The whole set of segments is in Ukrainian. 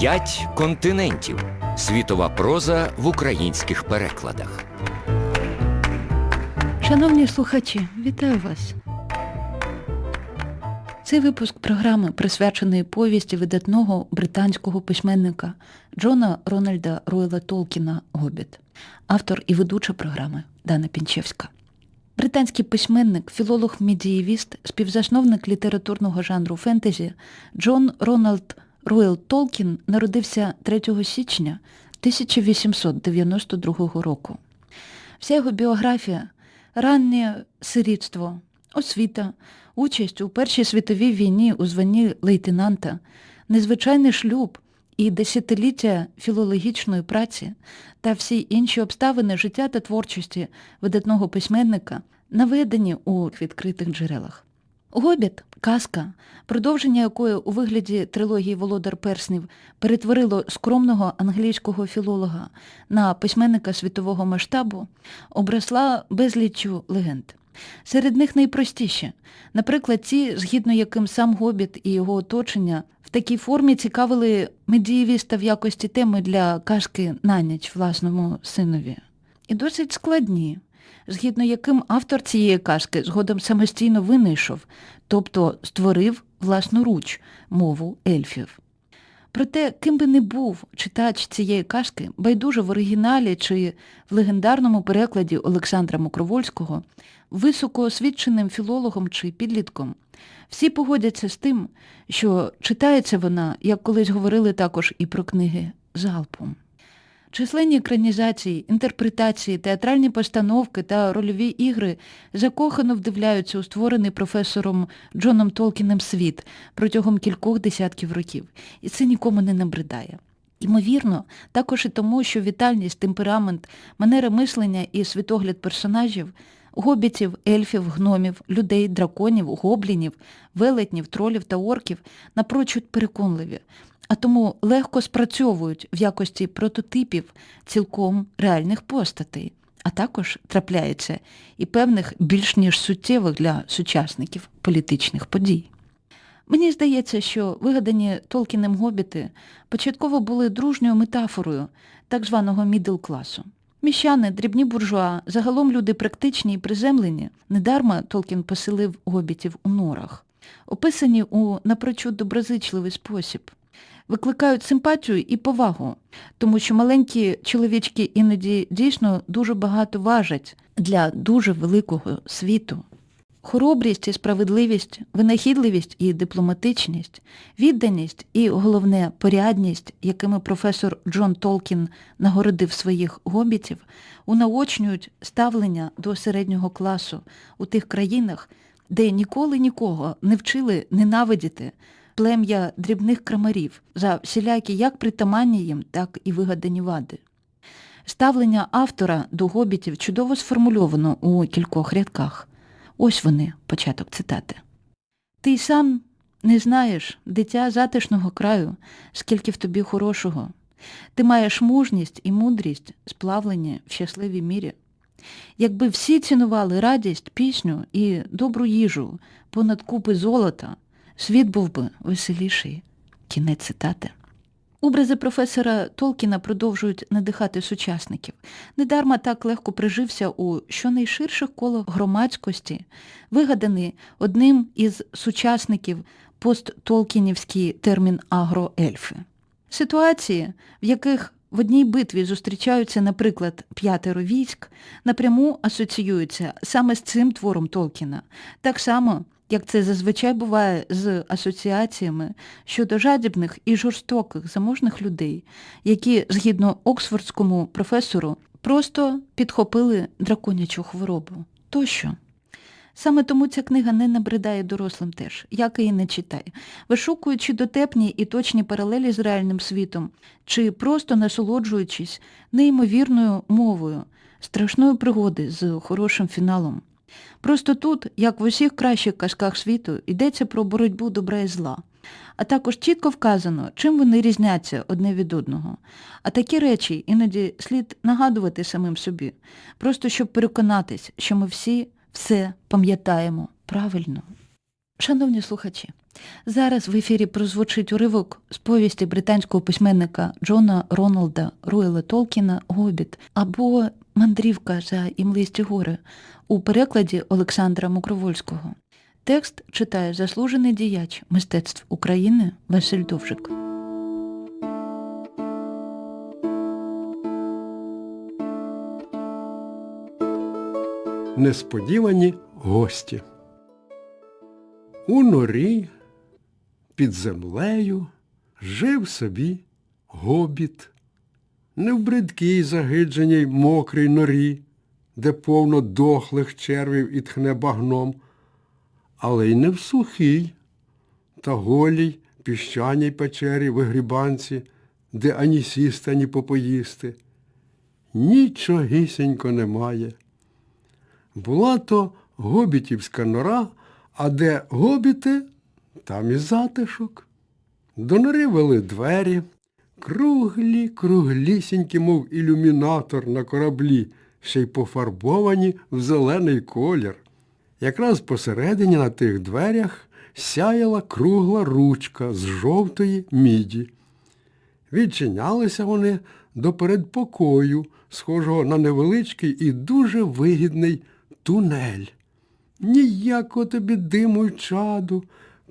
П'ять континентів. Світова проза в українських перекладах. Шановні слухачі, вітаю вас. Цей випуск програми присвячений повісті видатного британського письменника Джона Рональда Ройла Толкіна Гобіт, автор і ведуча програми Дана Пінчевська. Британський письменник, філолог-медієвіст, співзасновник літературного жанру фентезі Джон Рональд Ройл Толкін народився 3 січня 1892 року. Вся його біографія раннє сирітство, освіта, участь у Першій світовій війні у званні лейтенанта, незвичайний шлюб і десятиліття філологічної праці та всі інші обставини життя та творчості видатного письменника наведені у відкритих джерелах. Гобіт казка, продовження якої у вигляді трилогії Володар Перснів перетворило скромного англійського філолога на письменника світового масштабу, обросла безліччю легенд. Серед них найпростіші, наприклад, ті, згідно яким сам Гобіт і його оточення в такій формі цікавили медієвіста в якості теми для казки на ніч власному синові. І досить складні, згідно яким автор цієї казки згодом самостійно винайшов, тобто створив власноруч мову ельфів. Проте, ким би не був читач цієї казки, байдуже в оригіналі чи в легендарному перекладі Олександра Мокровольського, високоосвіченим філологом чи підлітком, всі погодяться з тим, що читається вона, як колись говорили також і про книги залпом. Численні екранізації, інтерпретації, театральні постановки та рольові ігри закохано вдивляються у створений професором Джоном Толкінем світ протягом кількох десятків років, і це нікому не набридає. Ймовірно, також і тому, що вітальність, темперамент, манера мислення і світогляд персонажів гобітів, ельфів, гномів, людей, драконів, гоблінів, велетнів, тролів та орків напрочуд переконливі, а тому легко спрацьовують в якості прототипів цілком реальних постатей, а також трапляється і певних більш ніж суттєвих для сучасників політичних подій. Мені здається, що вигадані Толкіним гобіти початково були дружньою метафорою так званого мідл-класу. Міщани, дрібні буржуа, загалом люди практичні і приземлені, недарма Толкін поселив гобітів у норах, описані у напрочуд доброзичливий спосіб викликають симпатію і повагу, тому що маленькі чоловічки іноді дійсно дуже багато важать для дуже великого світу. Хоробрість і справедливість, винахідливість і дипломатичність, відданість і, головне, порядність, якими професор Джон Толкін нагородив своїх гобітів, унаочнюють ставлення до середнього класу у тих країнах, де ніколи нікого не вчили ненавидіти плем'я дрібних крамарів за всілякі як притаманні їм, так і вигадані вади. Ставлення автора до гобітів чудово сформульовано у кількох рядках. Ось вони, початок цитати. Ти сам не знаєш, дитя затишного краю, скільки в тобі хорошого. Ти маєш мужність і мудрість, сплавлені в щасливій мірі. Якби всі цінували радість, пісню і добру їжу понад купи золота, світ був би веселіший. Кінець цитати. Образи професора Толкіна продовжують надихати сучасників. Недарма так легко прижився у щонайширших колах громадськості, вигаданий одним із сучасників посттолкінівський термін агроельфи. Ситуації, в яких в одній битві зустрічаються, наприклад, п'ятеро військ, напряму асоціюються саме з цим твором Толкіна, так само, як це зазвичай буває з асоціаціями щодо жадібних і жорстоких заможних людей, які, згідно Оксфордському професору, просто підхопили драконячу хворобу. Тощо. Саме тому ця книга не набридає дорослим теж, як і не читає, вишукуючи дотепні і точні паралелі з реальним світом, чи просто насолоджуючись неймовірною мовою, страшної пригоди з хорошим фіналом. Просто тут, як в усіх кращих казках світу, йдеться про боротьбу добра і зла. А також чітко вказано, чим вони різняться одне від одного. А такі речі іноді слід нагадувати самим собі, просто щоб переконатись, що ми всі все пам'ятаємо правильно. Шановні слухачі, Зараз в ефірі прозвучить уривок з повісті британського письменника Джона Роналда Руела Толкіна Гобіт або Мандрівка за імлисті гори у перекладі Олександра Мукровольського. Текст читає заслужений діяч мистецтв України Василь Довжик. Несподівані гості. У норі під землею жив собі гобіт. Не в бридкій загидженій мокрій норі, де повно дохлих червів і тхне багном, але й не в сухій та голій піщаній печері в грібанці, де ані сісти, ані попоїсти. Нічогісінько немає. Була то гобітівська нора, а де гобіти, там і затишок. До нори вели двері, круглі, круглісінькі, мов ілюмінатор на кораблі, ще й пофарбовані в зелений колір. Якраз посередині на тих дверях сяяла кругла ручка з жовтої міді. Відчинялися вони до передпокою, схожого на невеличкий і дуже вигідний тунель. Ніякого тобі диму й чаду,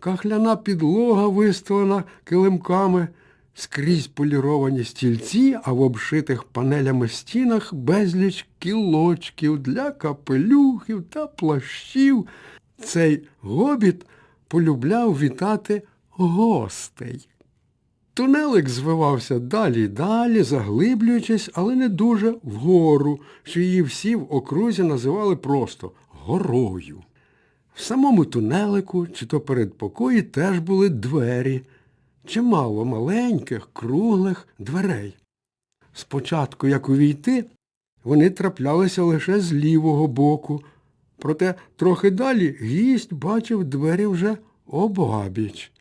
кахляна підлога вистелена килимками, скрізь поліровані стільці, а в обшитих панелями стінах безліч кілочків для капелюхів та плащів. Цей гобіт полюбляв вітати гостей. Тунелик звивався далі й далі, заглиблюючись, але не дуже вгору, що її всі в окрузі називали просто горою. В самому тунелику, чи то передпокої, теж були двері, чимало маленьких, круглих дверей. Спочатку, як увійти, вони траплялися лише з лівого боку, проте трохи далі гість бачив двері вже обабіч.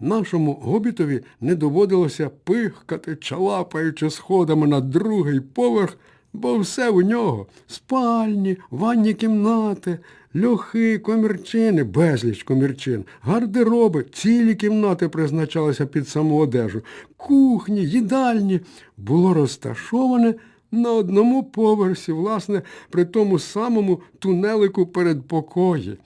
Нашому гобітові не доводилося пихкати, чалапаючи сходами на другий поверх, бо все у нього спальні, ванні кімнати, льохи, комірчини, безліч комірчин, гардероби, цілі кімнати призначалися під саму одежу, кухні, їдальні було розташоване на одному поверсі, власне, при тому самому тунелику передпокої.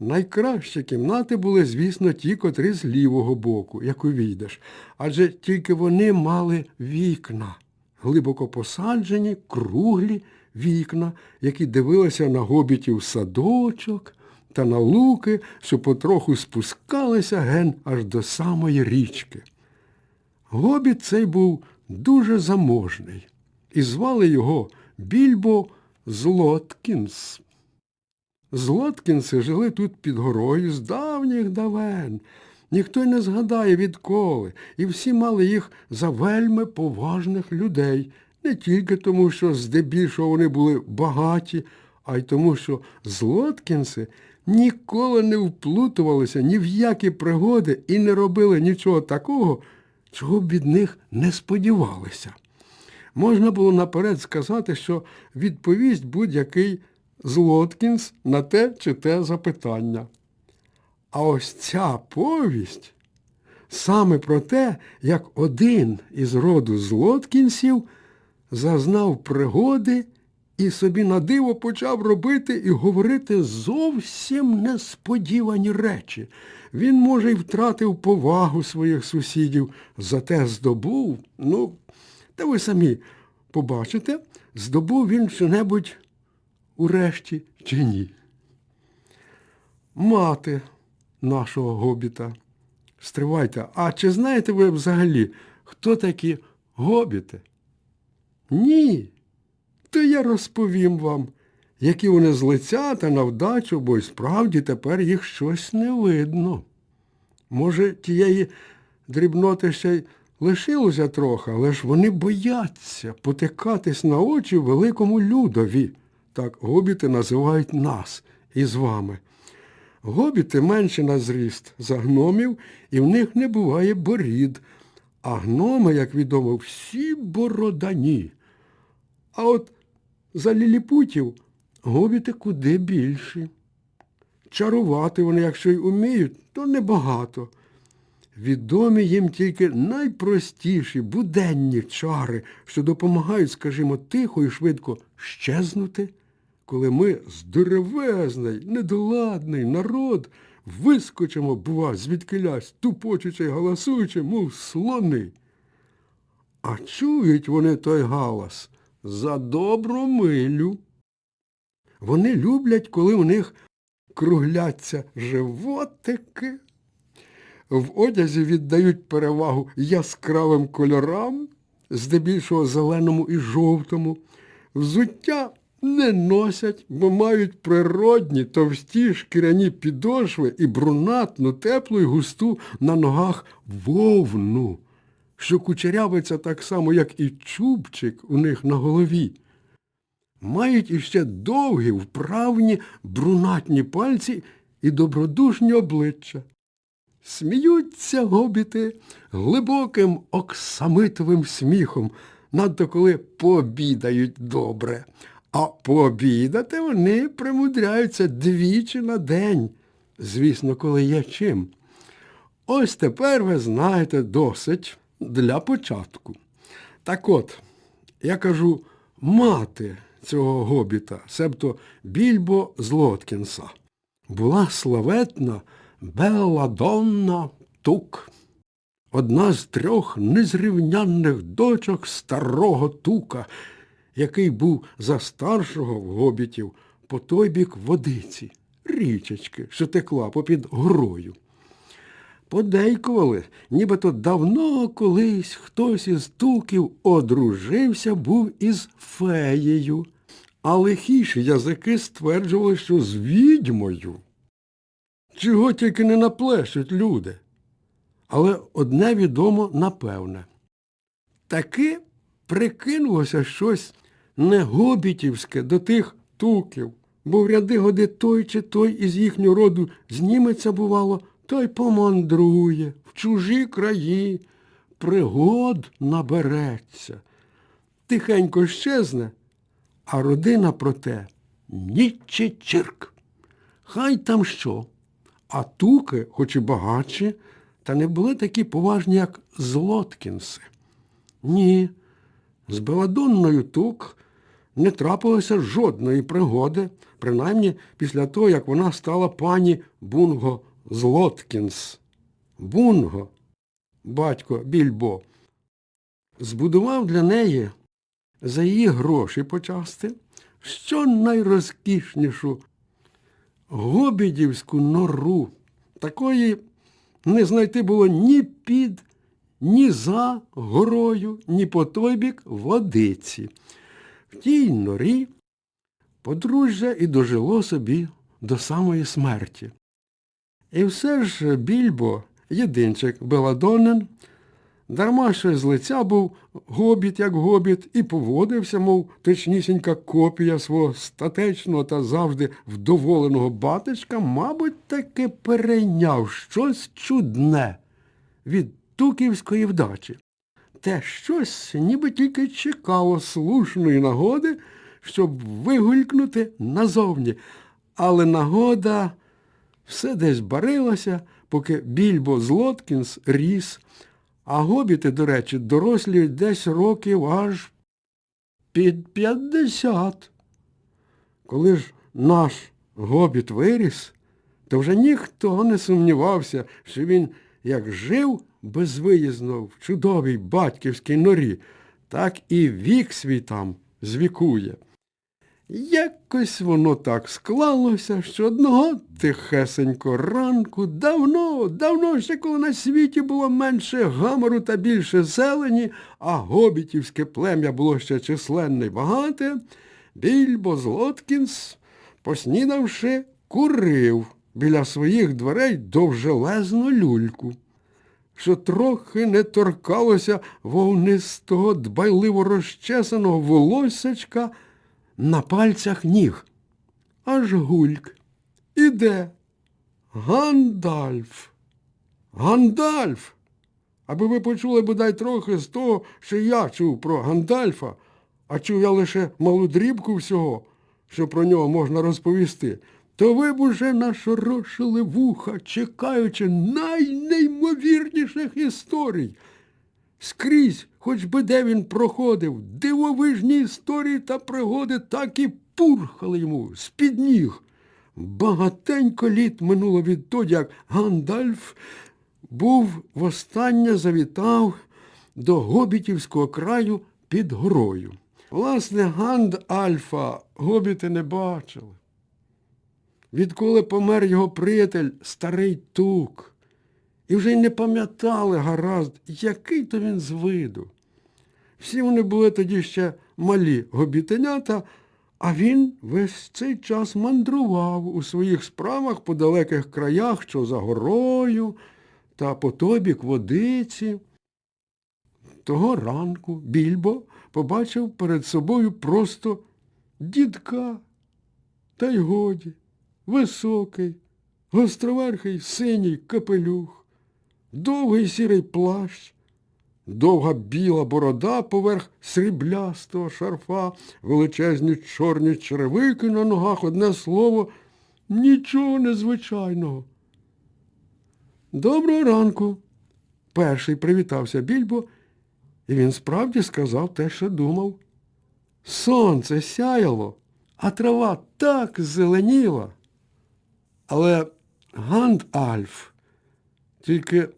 Найкращі кімнати були, звісно, ті, котрі з лівого боку, як увійдеш, адже тільки вони мали вікна, глибоко посаджені, круглі вікна, які дивилися на гобітів садочок та на луки, що потроху спускалися ген аж до самої річки. Гобіт цей був дуже заможний, і звали його Більбо Злоткінс. Злоткінси жили тут під горою з давніх давен. Ніхто й не згадає відколи, і всі мали їх за вельми поважних людей, не тільки тому, що здебільшого вони були багаті, а й тому, що злоткінси ніколи не вплутувалися ні в які пригоди і не робили нічого такого, чого б від них не сподівалися. Можна було наперед сказати, що відповість будь-який Злоткінс на те чи те запитання. А ось ця повість саме про те, як один із роду Злоткінсів зазнав пригоди і собі на диво почав робити і говорити зовсім несподівані речі. Він, може, й втратив повагу своїх сусідів, зате здобув, ну, та ви самі побачите, здобув він що-небудь урешті чи ні. Мати нашого гобіта. Стривайте, а чи знаєте ви взагалі, хто такі гобіти? Ні. То я розповім вам, які вони злицята на вдачу, бо й справді тепер їх щось не видно. Може, тієї дрібноти ще й лишилося трохи, але ж вони бояться потикатись на очі великому людові. Так гобіти називають нас із вами. Гобіти менше на зріст за гномів, і в них не буває борід. А гноми, як відомо, всі бородані. А от за ліліпутів гобіти куди більші. Чарувати вони, якщо й уміють, то небагато. Відомі їм тільки найпростіші буденні чари, що допомагають, скажімо, тихо і швидко щезнути, коли ми здоровезний, недоладний народ вискочимо, бува, звідкилясь, тупочучи й галасуючи, мов слони. А чують вони той галас за добру милю. Вони люблять, коли у них кругляться животики. В одязі віддають перевагу яскравим кольорам, здебільшого зеленому і жовтому. Взуття не носять, бо мають природні товсті шкіряні підошви і брунатну, теплу і густу на ногах вовну, що кучерявиться так само, як і чубчик у них на голові. Мають іще довгі, вправні, брунатні пальці і добродушні обличчя. Сміються гобіти глибоким оксамитовим сміхом, надто коли пообідають добре. А пообідати вони примудряються двічі на день, звісно, коли є чим. Ось тепер ви знаєте досить для початку. Так от, я кажу, мати цього гобіта, себто Більбо з Лоткінса, була славетна Белладонна Тук, одна з трьох незрівнянних дочок старого тука, який був за старшого в гобітів по той бік водиці, річечки, що текла попід горою. Подейкували, нібито давно колись хтось із туків одружився був із феєю, а лихіші язики стверджували, що з відьмою. Чого тільки не наплещуть люди. Але одне відомо напевне. Таки прикинулося щось негобітівське до тих туків, бо в ряди годи той чи той із їхнього роду зніметься, бувало, той помандрує в чужі краї, пригод набереться. Тихенько щезне, а родина проте нічі чирк. Хай там що. А туки, хоч і багатші, та не були такі поважні, як Злоткінси. Ні, з Беладонною тук не трапилося жодної пригоди, принаймні після того, як вона стала пані Бунго Злоткінс. Бунго, батько Більбо, збудував для неї за її гроші почасти що найрозкішнішу Гобідівську нору. Такої не знайти було ні під, ні за горою, ні по той бік водиці. В тій норі подружжя і дожило собі до самої смерті. І все ж Більбо, єдинчик Беладонен, дарма що з лиця був гобіт, як гобіт, і поводився, мов точнісінька копія свого статечного та завжди вдоволеного батечка, мабуть, таки перейняв щось чудне від туківської вдачі. Те щось ніби тільки чекало слушної нагоди, щоб вигулькнути назовні. Але нагода все десь барилася, поки Більбо з Лоткінс ріс, а гобіти, до речі, дорослі десь років аж під п'ятдесят. Коли ж наш гобіт виріс, то вже ніхто не сумнівався, що він як жив безвиїзно в чудовій батьківській норі, так і вік свій там звікує. Якось воно так склалося, що одного тихесенько ранку, давно, давно ще коли на світі було менше гамору та більше зелені, а гобітівське плем'я було ще численне й багате, Більбо Злоткінс, поснідавши, курив біля своїх дверей довжелезну люльку, що трохи не торкалося вовнистого, дбайливо розчесаного волосечка, на пальцях ніг. Аж гульк. Іде. Гандальф. Гандальф. Аби ви почули бодай трохи з того, що я чув про Гандальфа, а чув я лише малу дрібку всього, що про нього можна розповісти, то ви б уже нашорошили вуха, чекаючи найнеймовірніших історій. Скрізь, хоч би де він проходив, дивовижні історії та пригоди так і пурхали йому з-під ніг. Багатенько літ минуло відтоді, як Гандальф був востаннє завітав до Гобітівського краю під горою. Власне, Гандальфа гобіти не бачили. Відколи помер його приятель старий тук, і вже й не пам'ятали гаразд, який то він з виду. Всі вони були тоді ще малі гобітенята, а він весь цей час мандрував у своїх справах по далеких краях, що за горою та по тобік водиці. Того ранку Більбо побачив перед собою просто дідка. Та й годі, високий, гостроверхий синій капелюх, довгий сірий плащ, довга біла борода поверх сріблястого шарфа, величезні чорні черевики на ногах, одне слово, нічого незвичайного. Доброго ранку. Перший привітався Більбо, і він справді сказав те, що думав. Сонце сяяло, а трава так зеленіла. Але Гандальф тільки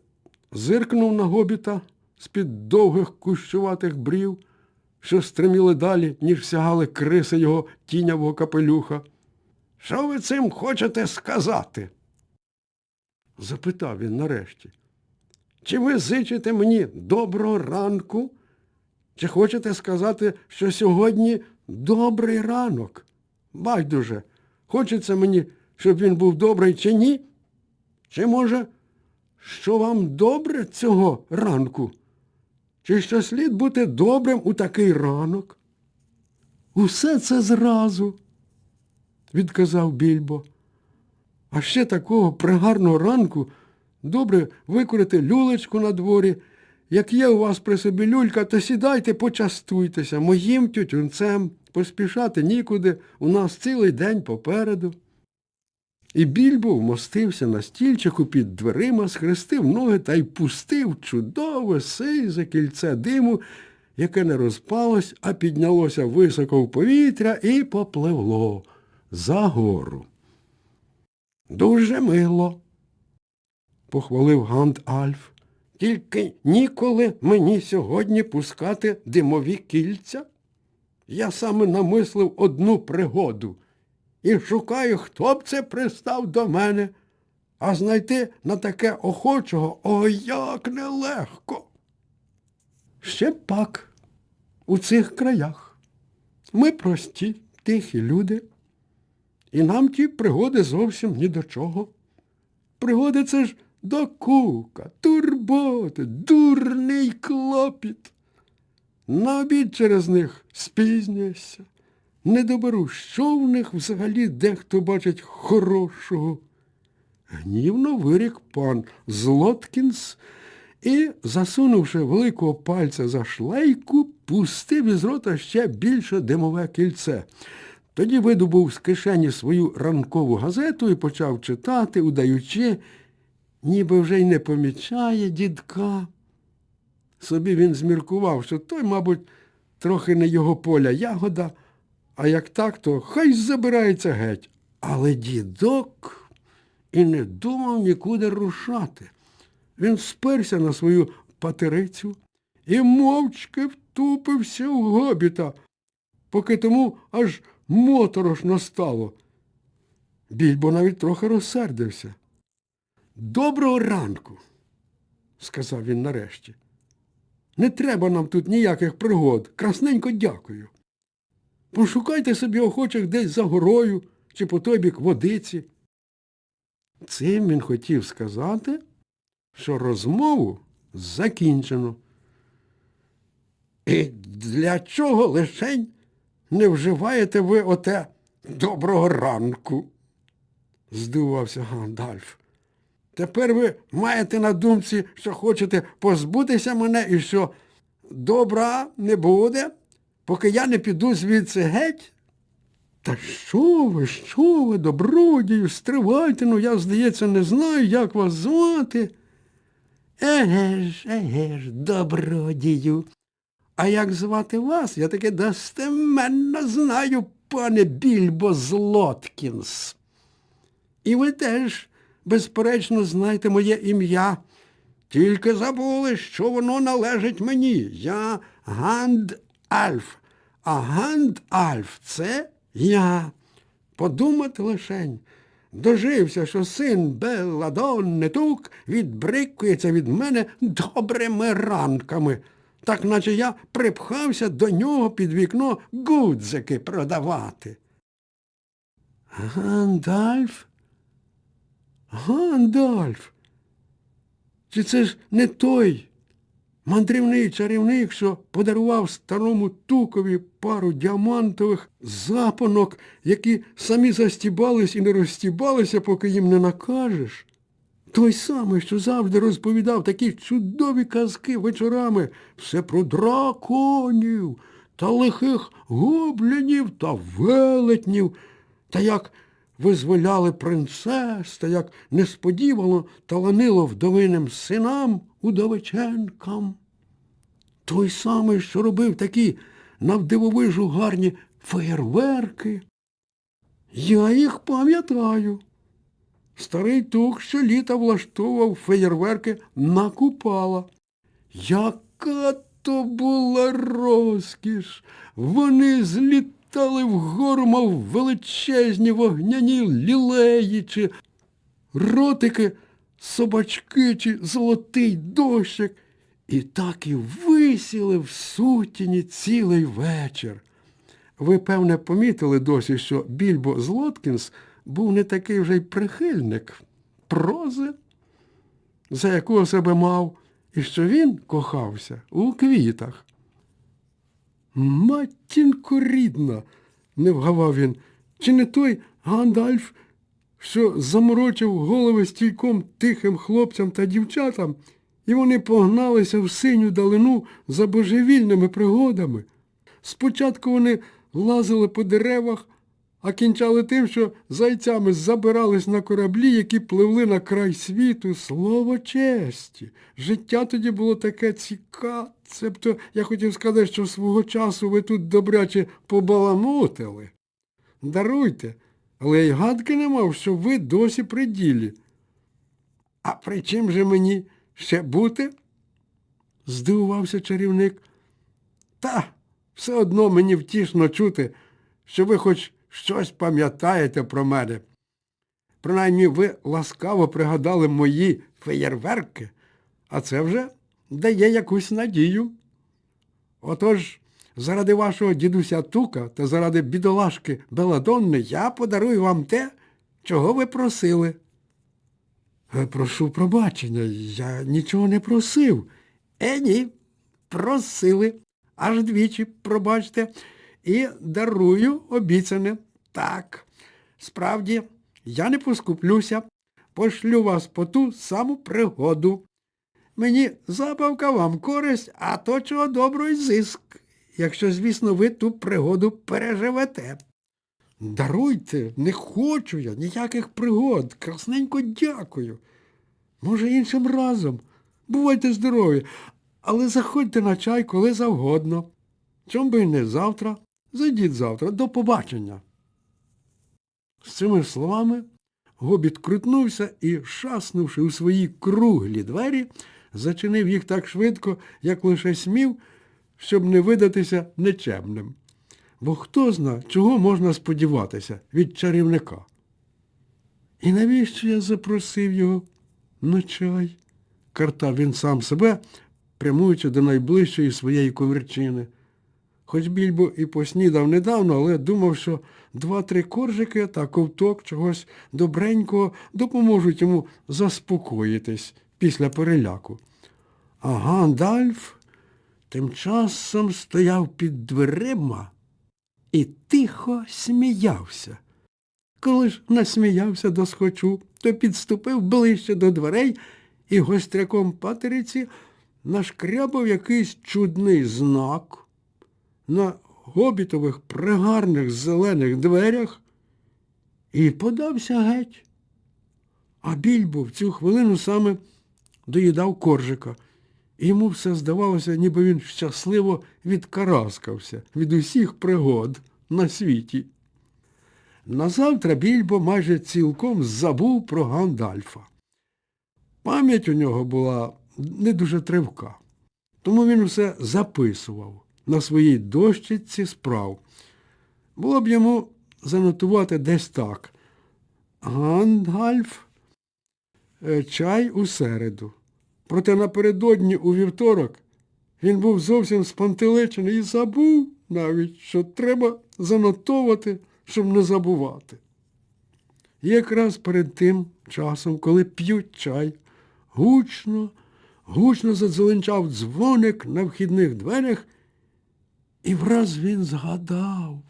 зиркнув на гобіта з-під довгих кущуватих брів, що стриміли далі, ніж сягали криси його тінявого капелюха. Що ви цим хочете сказати? запитав він нарешті. Чи ви зичите мені доброго ранку? Чи хочете сказати, що сьогодні добрий ранок? Байдуже, хочеться мені, щоб він був добрий чи ні? Чи може, що вам добре цього ранку? Чи що слід бути добрим у такий ранок? Усе це зразу, відказав Більбо. А ще такого пригарного ранку добре викурити люлечку на дворі. Як є у вас при собі люлька, то сідайте, почастуйтеся моїм тютюнцем. Поспішати нікуди, у нас цілий день попереду. І більбо вмостився на стільчику під дверима, схрестив ноги та й пустив чудове сизе кільце диму, яке не розпалось, а піднялося високо в повітря і попливло за гору. Дуже мило, похвалив Гант Альф. Тільки ніколи мені сьогодні пускати димові кільця. Я саме намислив одну пригоду і шукаю, хто б це пристав до мене, а знайти на таке охочого ой як нелегко. Ще пак у цих краях. Ми прості, тихі люди, і нам ті пригоди зовсім ні до чого. Пригоди це ж докука, турботи, дурний клопіт. На обід через них спізнюєшся. Не доберу, що в них взагалі дехто бачить хорошого. Гнівно вирік пан Злоткінс і, засунувши великого пальця за шлейку, пустив із рота ще більше димове кільце. Тоді видобув з кишені свою ранкову газету і почав читати, удаючи, ніби вже й не помічає дідка. Собі він зміркував, що той, мабуть, трохи не його поля ягода, а як так, то хай забирається геть. Але дідок і не думав нікуди рушати. Він сперся на свою патерицю і мовчки втупився в гобіта, поки тому аж моторошно стало. Більбо навіть трохи розсердився. Доброго ранку, сказав він нарешті. Не треба нам тут ніяких пригод. Красненько дякую. Пошукайте собі охочих десь за горою чи по той бік водиці. Цим він хотів сказати, що розмову закінчено. І для чого лишень не вживаєте ви оте доброго ранку? здивувався Гандальф. Тепер ви маєте на думці, що хочете позбутися мене і що добра не буде, поки я не піду звідси геть? Та що ви, що ви, добродію, стривайте, ну я, здається, не знаю, як вас звати. Еге ж, еге ж, добродію. А як звати вас, я таки достеменно знаю, пане Більбо Злоткінс. І ви теж, безперечно, знаєте моє ім'я. Тільки забули, що воно належить мені. Я Ганд Альф. А Ганд Альф це я. Подумати лишень. Дожився, що син Белладонни Тук відбрикується від мене добрими ранками, так наче я припхався до нього під вікно гудзики продавати. Гандальф? Гандальф? Чи це ж не той мандрівний чарівник, що подарував старому тукові пару діамантових запонок, які самі застібались і не розстібалися, поки їм не накажеш? Той самий, що завжди розповідав такі чудові казки вечорами, все про драконів та лихих гоблінів та велетнів, та як визволяли принцес, та як несподівано таланило вдовиним синам удовиченкам. Той самий, що робив такі навдивовижу гарні феєрверки. Я їх пам'ятаю. Старий тух щоліта влаштовував феєрверки на купала. Яка то була розкіш! Вони злітали вгору, мов величезні вогняні лілеї, чи ротики, собачки чи золотий дощик. І так і висіли в сутіні цілий вечір. Ви, певне, помітили досі, що Більбо Злоткінс був не такий вже й прихильник прози, за якого себе мав, і що він кохався у квітах. Матінко рідна, не вгавав він, чи не той Гандальф, що заморочив голови стільком тихим хлопцям та дівчатам, і вони погналися в синю далину за божевільними пригодами. Спочатку вони лазили по деревах, а кінчали тим, що зайцями забирались на кораблі, які пливли на край світу. Слово честі. Життя тоді було таке цікаве. Цебто я хотів сказати, що свого часу ви тут добряче побаламутили. Даруйте, але й гадки не мав, що ви досі при ділі. А при чим же мені ще бути? здивувався чарівник. Та все одно мені втішно чути, що ви хоч щось пам'ятаєте про мене. Принаймні ви ласкаво пригадали мої феєрверки, а це вже дає якусь надію. Отож, заради вашого дідуся Тука та заради бідолашки Беладонни я подарую вам те, чого ви просили. Е, Прошу пробачення, я нічого не просив. Е, ні, просили. Аж двічі, пробачте, і дарую обіцяне. Так, справді, я не поскуплюся, пошлю вас по ту саму пригоду. Мені забавка, вам користь, а то чого добро й зиск, якщо, звісно, ви ту пригоду переживете. Даруйте, не хочу я ніяких пригод. Красненько дякую. Може, іншим разом. Бувайте здорові, але заходьте на чай коли завгодно. Чом би й не завтра. Зайдіть завтра. До побачення. З цими словами гобіт крутнувся і, шаснувши у свої круглі двері, зачинив їх так швидко, як лише смів, щоб не видатися нечемним. Бо хто зна, чого можна сподіватися від чарівника. І навіщо я запросив його на чай? Картав він сам себе, прямуючи до найближчої своєї ковірчини. Хоч більбо і поснідав недавно, але думав, що два-три коржики та ковток чогось добренького допоможуть йому заспокоїтись після переляку. А Гандальф тим часом стояв під дверима і тихо сміявся. Коли ж насміявся до схочу, то підступив ближче до дверей і гостряком патериці нашкрябав якийсь чудний знак. На гобітових пригарних зелених дверях і подався геть. А більбо в цю хвилину саме доїдав коржика. Йому все здавалося, ніби він щасливо відкараскався від усіх пригод на світі. Назавтра більбо майже цілком забув про Гандальфа. Пам'ять у нього була не дуже тривка, тому він усе записував на своїй дощиці справ. Було б йому занотувати десь так. Гандальф, е, чай у середу. Проте напередодні у вівторок він був зовсім спантеличений і забув навіть, що треба занотовувати, щоб не забувати. І якраз перед тим часом, коли п'ють чай, гучно, гучно задзеленчав дзвоник на вхідних дверях, і враз він згадав.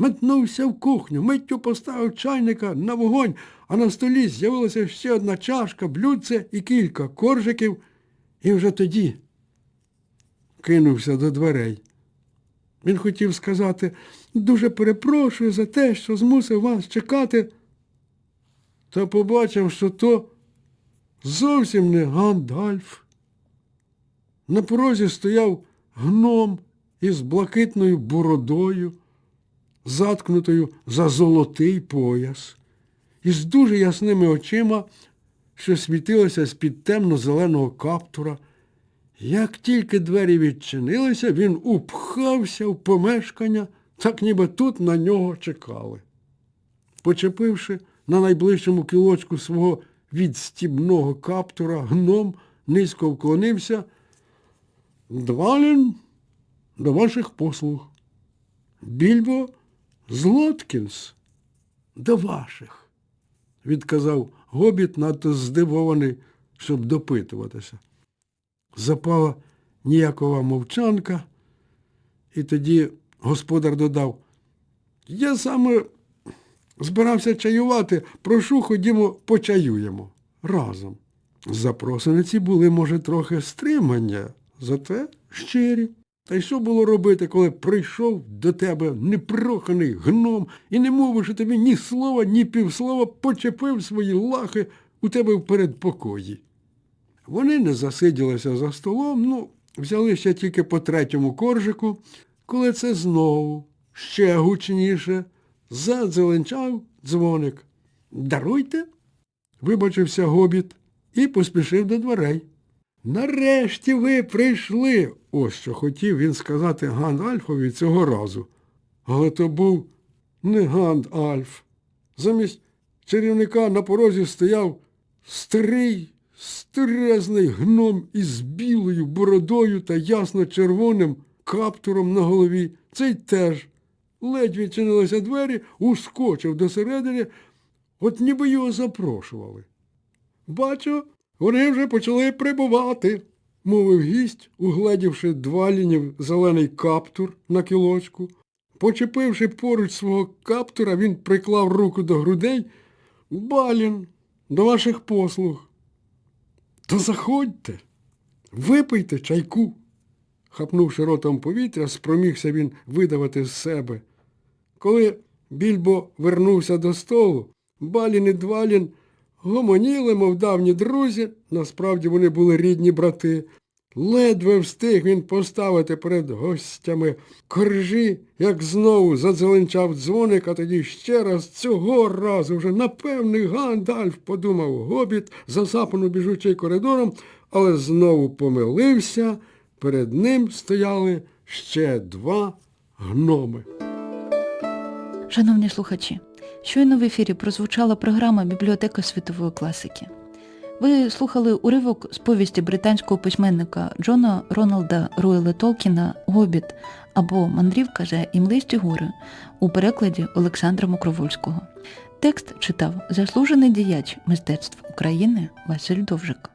Метнувся в кухню, миттю поставив чайника на вогонь, а на столі з'явилася ще одна чашка, блюдце і кілька коржиків, і вже тоді кинувся до дверей. Він хотів сказати, дуже перепрошую за те, що змусив вас чекати, та побачив, що то зовсім не Гандальф. На порозі стояв гном із блакитною бородою, заткнутою за золотий пояс, із дуже ясними очима, що світилися з-під темно-зеленого каптура. Як тільки двері відчинилися, він упхався в помешкання, так ніби тут на нього чекали. Почепивши на найближчому кілочку свого відстібного каптура, гном низько вклонився. Двалін до ваших послуг. Більбо Злоткінс до ваших, відказав гобіт, надто здивований, щоб допитуватися. Запала ніякова мовчанка, і тоді господар додав, я саме збирався чаювати, прошу, ходімо, почаюємо разом. Запросениці були, може, трохи стримання, зате щирі. Та й що було робити, коли прийшов до тебе непроханий гном і, не мовивши тобі ні слова, ні півслова, почепив свої лахи у тебе в передпокої. Вони не засиділися за столом, ну, взяли ще тільки по третьому коржику, коли це знову, ще гучніше, задзеленчав дзвоник. Даруйте, вибачився гобіт і поспішив до дверей. Нарешті ви прийшли. Ось що хотів він сказати Гандальфові цього разу. Але то був не Гандальф. Замість чарівника на порозі стояв старий, старезний гном із білою бородою та ясно-червоним каптуром на голові. Цей теж. Ледь відчинилися двері, ускочив досередини, от ніби його запрошували. Бачу, вони вже почали прибувати, мовив гість, угледівши двалінів зелений каптур на кілочку. Почепивши поруч свого каптура, він приклав руку до грудей. Балін, до ваших послуг. То заходьте, випийте чайку. Хапнувши ротом повітря, спромігся він видавати з себе. Коли більбо вернувся до столу, Балін і Двалін гомоніли, мов давні друзі, насправді вони були рідні брати. Ледве встиг він поставити перед гостями коржі, як знову задзеленчав дзвоник, а тоді ще раз цього разу вже напевний Гандальф, подумав гобіт, засапано біжучи коридором, але знову помилився. Перед ним стояли ще два гноми. Шановні слухачі, щойно в ефірі прозвучала програма Бібліотека світової класики. Ви слухали уривок з повісті британського письменника Джона Роналда Руела Толкіна Гобіт або Мандрівка за імлисті гори у перекладі Олександра Мокровольського. Текст читав заслужений діяч мистецтв України Василь Довжик.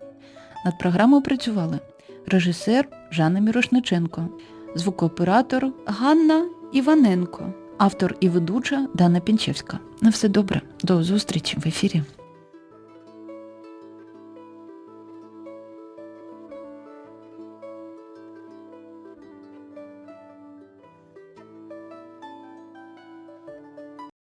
Над програмою працювали режисер Жанна Мірошниченко, звукооператор Ганна Іваненко, автор і ведуча Дана Пінчевська. На все добре, до зустрічі в ефірі.